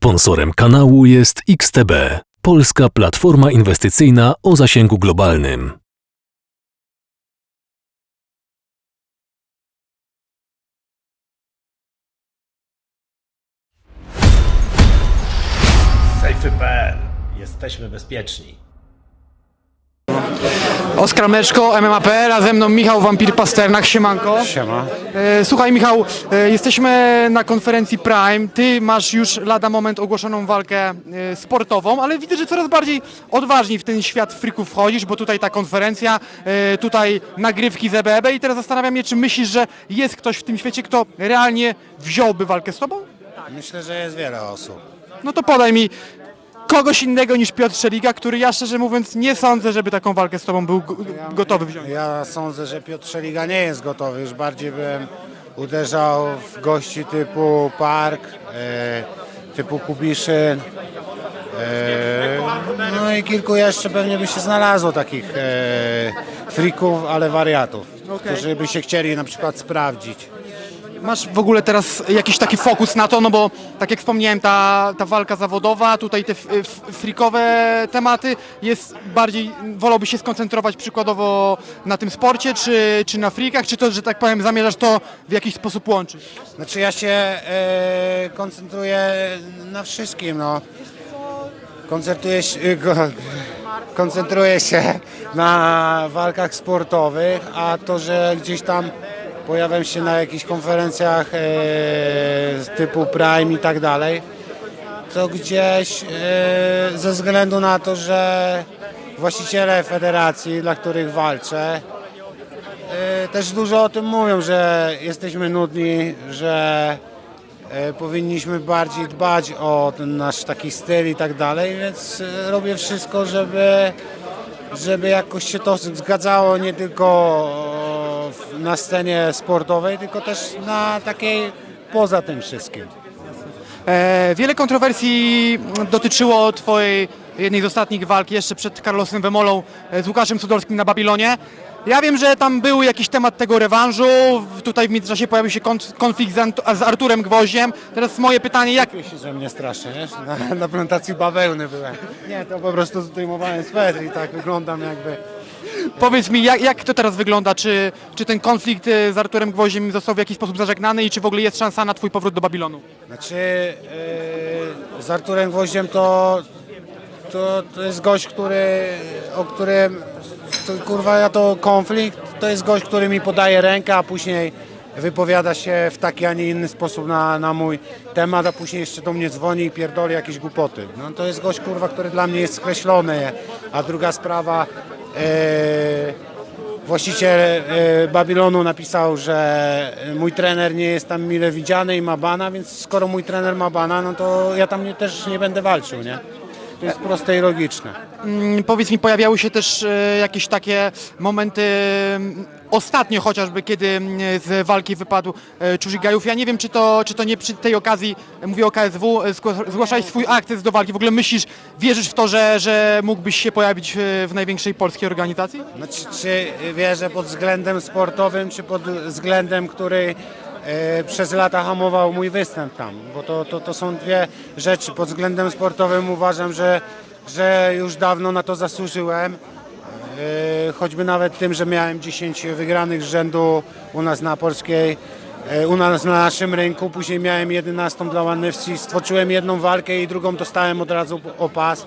Sponsorem kanału jest XTB, polska platforma inwestycyjna o zasięgu globalnym. Safety.pl. Jesteśmy bezpieczni. Oskar Mleczko, MMA.pl, a ze mną Michał Wampir Pasternak, siemanko. Siema. E, Słuchaj Michał, e, jesteśmy na konferencji Prime, ty masz już lada moment ogłoszoną walkę e, sportową, ale widzę, że coraz bardziej odważniej w ten świat frików wchodzisz, bo tutaj ta konferencja, e, tutaj nagrywki z EBEB i teraz zastanawiam się, czy myślisz, że jest ktoś w tym świecie, kto realnie wziąłby walkę z tobą? Myślę, że jest wiele osób. No to podaj mi kogoś innego niż Piotr Szeliga, który ja szczerze mówiąc nie sądzę, żeby taką walkę z tobą był go- gotowy wziąć. Ja sądzę, że Piotr Szeliga nie jest gotowy. Już bardziej bym uderzał w gości typu Park, e, typu Kubiszyn. E, no i kilku jeszcze pewnie by się znalazło takich e, frików, ale wariatów, Okej. którzy by się chcieli na przykład sprawdzić. Masz w ogóle teraz jakiś taki fokus na to, no bo tak jak wspomniałem, ta, ta walka zawodowa, tutaj te frikowe tematy, jest bardziej, wolałbyś się skoncentrować przykładowo na tym sporcie, czy, czy na frikach, czy to, że tak powiem, zamierzasz to w jakiś sposób łączyć? Znaczy ja się e, koncentruję na wszystkim, no. Się, go, koncentruję się na walkach sportowych, a to, że gdzieś tam pojawiam się na jakichś konferencjach e, typu Prime i tak dalej, to gdzieś e, ze względu na to, że właściciele federacji, dla których walczę, E, też dużo o tym mówią, że jesteśmy nudni, że e, powinniśmy bardziej dbać o ten nasz taki styl i tak dalej, więc e, robię wszystko, żeby, żeby jakoś się to zgadzało nie tylko na scenie sportowej, tylko też na takiej poza tym wszystkim. E, wiele kontrowersji dotyczyło twojej jednej z ostatnich walk jeszcze przed Carlosem Wemolą e, z Łukaszem Sudorskim na Babilonie. Ja wiem, że tam był jakiś temat tego rewanżu, tutaj w międzyczasie pojawił się konflikt z, Arturem Gwoździem. Teraz moje pytanie, jak, Czuję się, że mnie strasznie, wiesz? Na, na prezentacji bawełny byłem. Nie, to po prostu zdejmowałem swetr i tak wyglądam jakby... powiedz mi, jak, jak to teraz wygląda? Czy, czy ten konflikt e, z Arturem Gwoździem został w jakiś sposób zażegnany i czy w ogóle jest szansa na twój powrót do Babilonu? Znaczy yy, z Arturem Gwoździem to, to, to jest gość, który, o którym, to, kurwa ja to konflikt, to jest gość, który mi podaje rękę, a później wypowiada się w taki, a nie inny sposób na, na mój temat, a później jeszcze do mnie dzwoni i pierdoli jakieś głupoty. No to jest gość, kurwa, który dla mnie jest skreślony, a druga sprawa, Właściciel e, Babilonu napisał, że mój trener nie jest tam mile widziany i ma bana, więc skoro mój trener ma bana, no to ja tam nie, też nie będę walczył, nie? To jest proste i logiczne. Mm, Powiedz mi, pojawiały się też e, jakieś takie momenty, mm, ostatnio chociażby, kiedy mm, z walki wypadł e, Czuzik Gajów. Ja nie wiem, czy to, czy to nie przy tej okazji, e, mówię o KSW, e, zgło- zgłaszałeś swój akces do walki. W ogóle myślisz, wierzysz w to, że, że mógłbyś się pojawić w, w największej polskiej organizacji? Znaczy, czy wierzę pod względem sportowym, czy pod względem, który przez lata hamował mój występ tam? Bo to, to, to są dwie rzeczy. Pod względem sportowym uważam, że, że już dawno na to zasłużyłem. E, choćby nawet tym, że miałem 10 wygranych z rzędu u nas na polskiej, e, u nas na naszym rynku, później miałem 11 dla One FC, stworzyłem jedną walkę i drugą dostałem od razu o pas.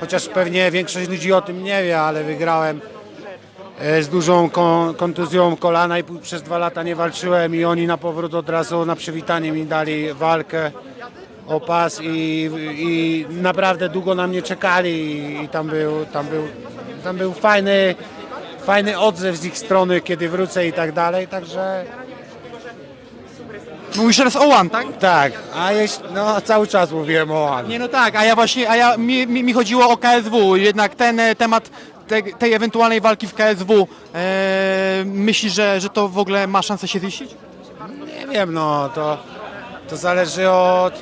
Chociaż pewnie większość ludzi o tym nie wie, ale wygrałem e, z dużą kon- kontuzją kolana i przez dwa lata nie walczyłem i oni na powrót od razu na przywitanie mi dali walkę o pas i, i naprawdę długo na mnie czekali i, tam był, tam był, tam był fajny, fajny odzew z ich strony, kiedy wrócę i tak dalej, także Mówisz teraz o One, tak? tak, a jeśli, no cały czas mówiłem o An. Nie, no tak, a ja właśnie, a ja, mi, mi, mi chodziło o KSW, jednak ten e, temat te, tej ewentualnej walki w KSW, e, myślisz, że, że to w ogóle ma szansę się ziścić? Nie wiem, no to, to zależy od,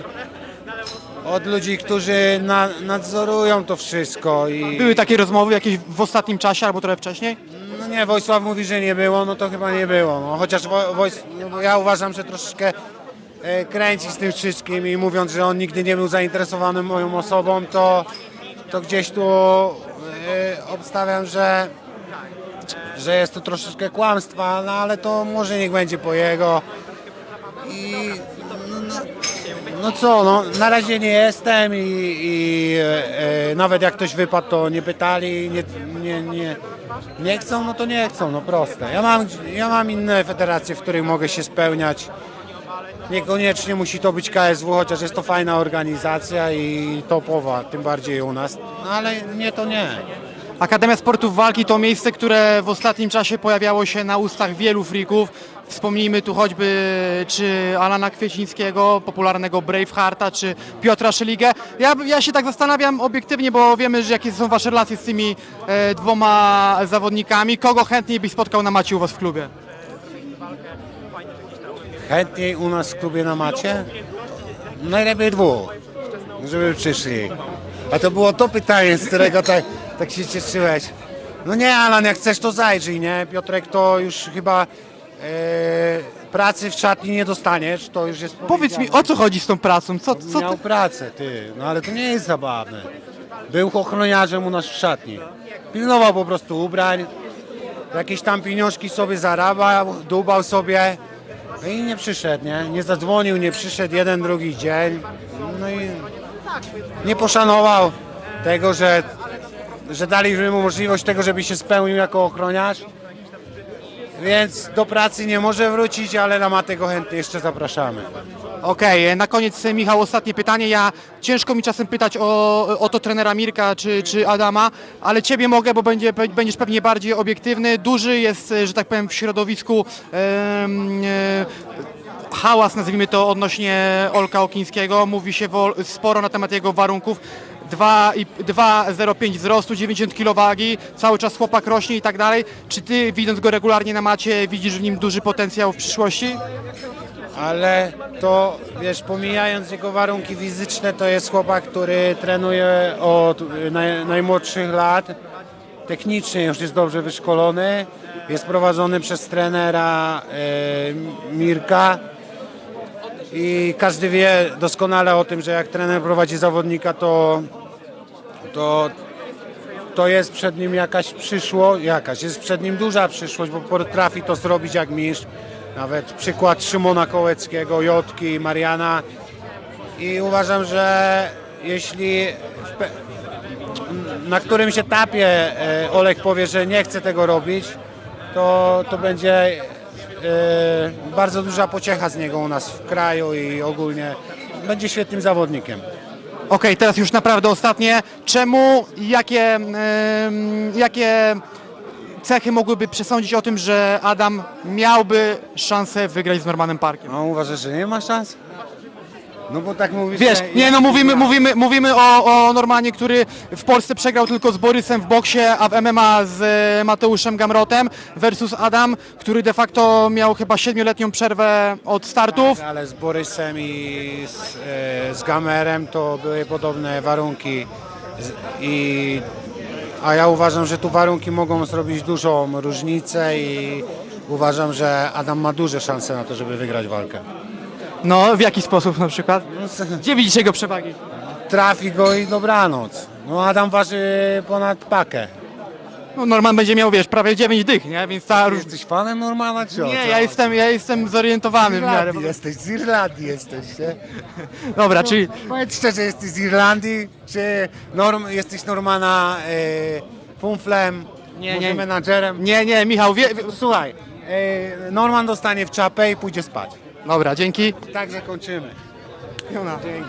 od ludzi, którzy na, nadzorują to wszystko i Były takie rozmowy jakieś w ostatnim czasie albo trochę wcześniej? no nie, Wojsław mówi, że nie było, no to chyba nie było, no chociaż Wo- Wojs, no, ja uważam, że troszeczkę e, kręci z tym wszystkim i mówiąc, że on nigdy nie był zainteresowany moją osobą, to, to gdzieś tu obstawiam, że, że jest to troszeczkę kłamstwa, no ale to może niech będzie po jego. I no, no, no co, no, na razie nie jestem i, i e, e, nawet jak ktoś wypadł, to nie pytali, nie, nie, nie, nie chcą, no to nie chcą, no proste. Ja mam, ja mam inne federacje, w których mogę się spełniać. Niekoniecznie musi to być KSW, chociaż jest to fajna organizacja i topowa, tym bardziej u nas, no, ale nie to nie. Akademia Sportów Walki to miejsce, które w ostatnim czasie pojawiało się na ustach wielu frików. Wspomnijmy tu choćby czy Alana Kwiecińskiego, popularnego Bravehearta, czy Piotra Szeligę. Ja, ja się tak zastanawiam obiektywnie, bo wiemy, że jakie są Wasze relacje z tymi e, dwoma zawodnikami. Kogo chętniej byś spotkał na macie u Was w klubie? Chętniej u nas w klubie na macie? Najlepiej dwóch, żeby przyszli. A to było to pytanie, z którego tak, tak się cieszyłeś. No nie, Alan, jak chcesz, to zajrzyj, nie? Piotrek, to już chyba e, pracy w szatni nie dostaniesz, to już jest Powiedz mi, powiedziane. o co chodzi z tą pracą? Co, co Miał ty... pracę, ty, no ale to nie jest zabawne. Był ochroniarzem u nas w szatni. Pilnował po prostu ubrań, jakieś tam pieniążki sobie zarabiał, dubał sobie no i nie przyszedł, nie? Nie zadzwonił, nie przyszedł jeden, drugi dzień. No i nie poszanował tego, że, że daliśmy mu możliwość tego, żeby się spełnił jako ochroniarz. Więc do pracy nie może wrócić, ale na matę go chętnie jeszcze zapraszamy. Okej, na koniec e, Michał, ostatnie pytanie. Ja ciężko mi czasem pytać o, o to trenera Mirka czy, czy Adama, ale ciebie mogę, bo będzie, będziesz pewnie bardziej obiektywny. Duży jest, e, że tak powiem, w środowisku e, hałas, nazwijmy to, odnośnie Olka Okińskiego. Mówi się sporo na temat jego warunków. 2 i- 2,05 wzrostu, 90 kg wagi, cały czas chłopak rośnie i tak dalej. Czy ty, widząc go regularnie na macie, widzisz w nim duży potencjał w przyszłości? Ale to, wiesz, pomijając jego warunki fizyczne, to jest chłopak, który trenuje od y, naj, najmłodszych lat. Technicznie już jest dobrze wyszkolony. Jest prowadzony przez trenera e, Mirka. I każdy wie doskonale o tym, że jak trener prowadzi zawodnika, to, to, to jest przed nim jakaś przyszłość, jakaś, jest przed nim duża przyszłość, bo potrafi to zrobić jak mistrz. Nawet przykład Szymona Kołeckiego, Jotki, Mariana. I uważam, że jeśli na którymś etapie e, Olek powie, że nie chce tego robić, to, to będzie e, bardzo duża pociecha z niego u nas w kraju i ogólnie będzie świetnym zawodnikiem. Okej, teraz już naprawdę ostatnie. Czemu, jakie, jakie cechy mogłyby przesądzić o tym, że Adam miałby szansę wygrać z Normanem Parkiem? A uważasz, że nie ma szans? No bo tak mówisz, Wiesz, nie no, mówimy, mówimy, mówimy o, o Normanie, który w Polsce przegrał tylko z Borysem w boksie, a w MMA z e, Mateuszem Gamrotem versus Adam, który de facto miał chyba siedmioletnią przerwę od startów. Ale z Borysem i z, e, z Gamerem to były podobne warunki. Z, i, a ja uważam, że tu warunki mogą zrobić dużą różnicę i uważam, że Adam ma duże szanse na to, żeby wygrać walkę. No, w jaki sposób na przykład? Gdzie widzisz jego przewagi? Trafi go i dobranoc. No Adam waży ponad pakę. No, Norman będzie miał, wiesz, prawie 9 dych, nie? Więc ta róż... Jesteś fanem Normana czy o Nie, ja jestem, ja jestem zorientowany w miarę. Irlandii jesteś, z Irlandii jesteś, nie? Dobra, czyli Powiedz szczerze, jesteś z Irlandii, czy norm, jesteś Normana e, fumflem, Nie, może nie. menadżerem? nie, nie, Michał, wie... wie- Słuchaj, e, Norman dostanie w czapę i pójdzie spać. Dobra, dzięki. Tak zakończymy. Dzięki.